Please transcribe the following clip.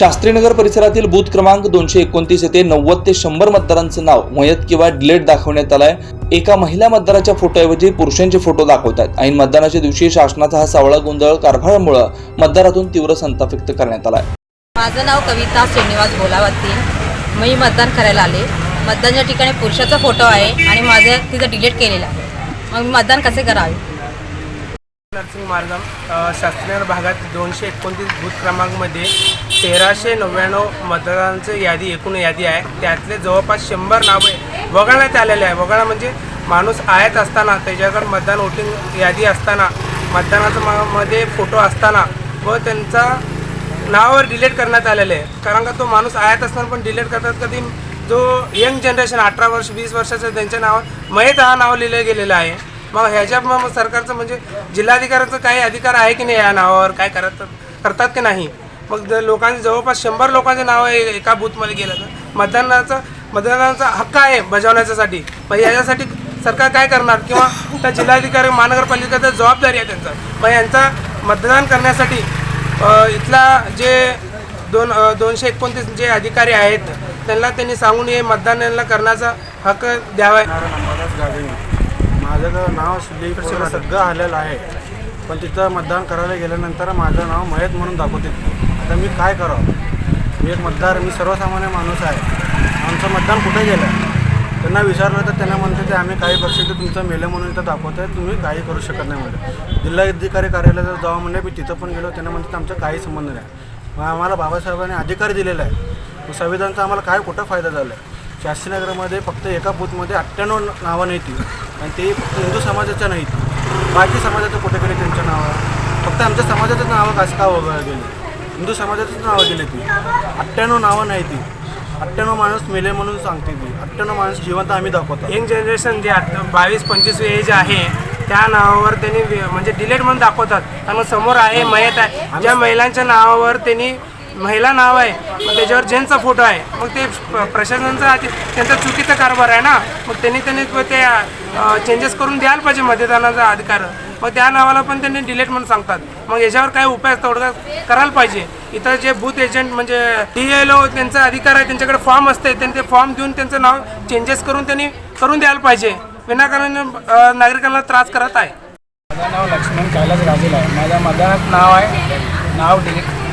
शास्त्रीनगर परिसरातील बूथ क्रमांक दोनशे एकोणतीस येथे नव्वद ते शंभर मतदारांचं नाव मयत किंवा डिलेट दाखवण्यात आलाय. एका महिला मतदाराच्या फोटोऐवजी पुरुषांचे फोटो दाखवत आहेत ऐन मतदानाच्या दिवशी शासनाचा हा सावळा गोंधळ कारभारामुळे मतदारातून तीव्र संताप व्यक्त करण्यात आलाय. माझं नाव कविता श्रीनिवास बोलावती. मी मतदान करायला आले. मतदानच्या ठिकाणी पुरुषाचा फोटो आहे आणि माझं तिथं डिलीट केलेला आहे. मग मी मतदान कसे करावे? नर्सिंग मार्गम शास्त्रनगर भागात दोनशे एकोणतीस बूथ क्रमांकमध्ये तेराशे नव्याण्णव मतदारांची यादी एकूण यादी आहे. त्यातले जवळपास शंभर नावे वगळण्यात आलेले आहे. वगळा म्हणजे माणूस आयात असताना त्याच्याकडे मतदान वोटिंग यादी असताना मतदानाचं म- मध्ये फोटो असताना व त्यांचा नावावर डिलीट करण्यात आलेलं आहे. कारण का तो माणूस आयात असताना पण डिलीट करतात कधी जो यंग जनरेशन अठरा वर्ष वीस वर्षाचं त्यांच्या नावावर मयत हा नाव लिहिलं गेलेलं आहे. मग ह्याच्या मग सरकारचं म्हणजे जिल्हाधिकाऱ्याचं काही अधिकार आहे की नाही या नावावर? काय करत करतात की नाही? मग जर लोकांचे जवळपास शंभर लोकांचे नाव आहे एका बूथमध्ये गेलं तर. मतदानाचा मतदानाचा हक्क आहे बजावण्यासाठी मग याच्यासाठी सरकार काय करणार? किंवा त्या जिल्हाधिकारी महानगरपालिकेचा जबाबदारी आहे त्यांचा. मग यांचा मतदान करण्यासाठी इथला जे दोन दोनशे एकोणतीस जे अधिकारी आहेत त्यांना त्यांनी सांगून हे मतदान यांना करण्याचा हक्क द्यावा. अंबादास माझं नाव स्लीप सगळं आलेलं आहे. पण तिथं मतदान करायला गेल्यानंतर माझं नाव मयत म्हणून दाखवते. आता मी काय करावं? मी एक मतदार मी सर्वसामान्य माणूस आहे. आमचं मतदान कुठे गेलं त्यांना विचारलं तर त्यांना म्हणते ते आम्ही काही परिस्थिती तुमचं मेलं म्हणून इथं दाखवत आहे तुम्ही काही करू शकत नाही म्हणजे जिल्हाधिकारी कार्यालयात जावं म्हणजे मी तिथं पण गेलो. त्यांना म्हणते आमचा काही संबंध नाही. मग आम्हाला बाबासाहेबांनी अधिकार दिलेला आहे. संविधानचा आम्हाला काय कुठं फायदा झाला आहे शास्त्रीनगरमध्ये फक्त एका बूथमध्ये अठ्ठ्याण्णव नावं नाही ती आणि ते फक्त हिंदू समाजाच्या नाहीत. बाकी समाजाचं कुठे गेले त्यांच्या नावं. फक्त आमच्या समाजाचंच नावं कसं का वगळलं गेले? हिंदू समाजाचंच नावं गेले ती. अठ्ठ्याण्णव नावं नाही ती अठ्ठ्याण्णव माणूस मेले म्हणून सांगते ती. अठ्ठ्याण्णव माणूस जिवंत आम्ही दाखवतो. यंग जनरेशन जे आता बावीस पंचवीस एज आहे त्या नावावर त्यांनी म्हणजे डिलेट म्हणून दाखवतात. कारण समोर आहे मयत आहे. ज्या महिलांच्या नावावर त्यांनी महिला नाव आहे मग त्याच्यावर जेंट्सचा फोटो आहे मग ते प्रशासनाचा त्यांचा चुकीचा कारभार आहे ना मग त्यांनी त्यांनी ते चेंजेस करून द्यायला पाहिजे मतदानाचा अधिकार. मग त्या नावाला पण त्यांनी डिलेट म्हणून सांगतात. मग याच्यावर काय उपाय तोडगा करायला पाहिजे. इथं जे बूथ एजंट म्हणजे डी एल ओ त्यांचा अधिकार आहे त्यांच्याकडे फॉर्म असते त्यांनी ते फॉर्म देऊन त्यांचं नाव चेंजेस करून त्यांनी करून द्यायला पाहिजे. विनाकारण नागरिकांना त्रास करत आहे. माझं नाव लक्ष्मण कैलास गाजील आहे. माझ्या मतदानात नाव आहे नाव डिलीट